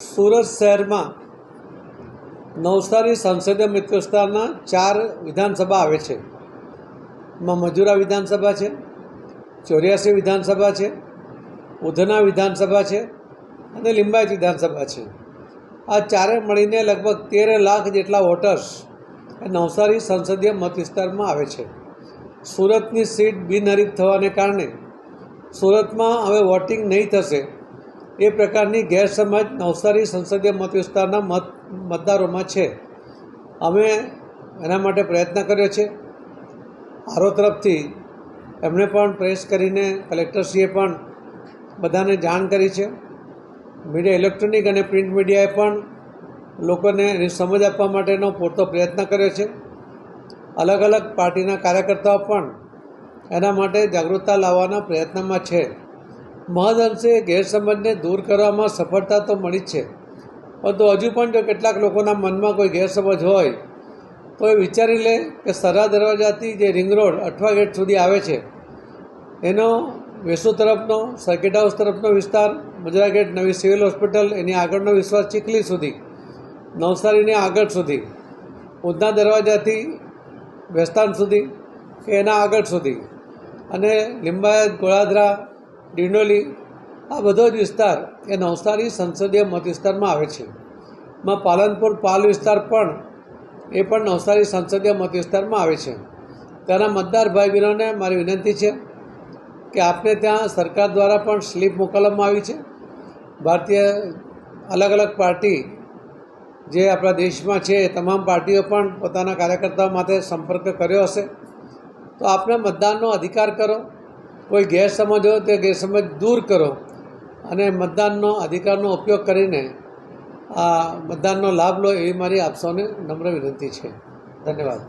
સુરત શહેરમાં નવસારી સંસદીય મિત્ર વિસ્તારના ચાર વિધાનસભા આવે છે. માં મજુરા વિધાનસભા છે, ચોર્યાસી વિધાનસભા છે, ઉધના વિધાનસભા છે અને લિંબાયત વિધાનસભા છે. આ ચારે મળીને લગભગ તેર લાખ જેટલા વોટર્સ નવસારી સંસદીય મત વિસ્તારમાં આવે છે. સુરતની સીટ બિનહરીફ થવાને કારણે સુરતમાં હવે વોટિંગ નહીં થશે એ પ્રકારની ગેરસમજ નવસારી સંસદીય મત વિસ્તારના મત મતદારોમાં છે. અમે એના માટે પ્રયત્ન કર્યો છે. આરો તરફથી એમણે પણ પ્રેસ કરીને કલેક્ટરશ્રીએ પણ બધાને જાણ કરી છે. મીડિયા ઇલેક્ટ્રોનિક અને પ્રિન્ટ મીડિયાએ પણ લોકોને એની સમજ આપવા માટેનો પૂરતો પ્રયત્ન કર્યો છે. અલગ અલગ પાર્ટીના કાર્યકર્તાઓ પણ એના માટે જાગૃતતા લાવવાના પ્રયત્નમાં છે. મહદઅંશે ગેરસમજને દૂર કરવામાં સફળતા તો મળી જ છે. પરંતુ હજુ પણ જો કેટલાક લોકોના મનમાં કોઈ ગેરસમજ હોય, તો એ વિચારી લે કે સરા દરવાજાથી જે રિંગ રોડ અઠવા ગેટ સુધી આવે છે, એનો વેસુ તરફનો, સર્કિટ હાઉસ તરફનો વિસ્તાર, મુજરા ગેટ નવી સિવિલ હોસ્પિટલ, એની આગળનો વિશ્વાસ ચીખલી સુધી, નવસારીની આગળ સુધી, ઉધના દરવાજાથી વેસ્તાન સુધી કે એના આગળ સુધી. અને લિંબાયત, ગોળાદરા ડિંડોલી, આ બધો જ વિસ્તાર એ નવસારી સંસદીય મત વિસ્તારમાં આવે છે. માં પાલનપુર પાલ વિસ્તાર પણ એ પણ નવસારી સંસદીય મત વિસ્તારમાં આવે છે. ત્યાંના મતદાર ભાઈ બહેનોને મારી વિનંતી છે કે આપને ત્યાં સરકાર દ્વારા પણ સ્લીપ મોકલવામાં આવી છે. ભારતીય અલગ અલગ પાર્ટી જે આપણા દેશમાં છે તમામ પાર્ટીઓ પણ પોતાના કાર્યકર્તાઓ માટે સંપર્ક કર્યો હશે. તો આપને મતદાનનો અધિકાર કરો. કોઈ ગેરસમજ હોય તે ગેરસમજ દૂર કરો. અને મતદાનનો અધિકારનો ઉપયોગ કરીને આ મતદાનનો લાભ લો એવી મારી આપ સૌને નમ્ર વિનંતી છે. ધન્યવાદ.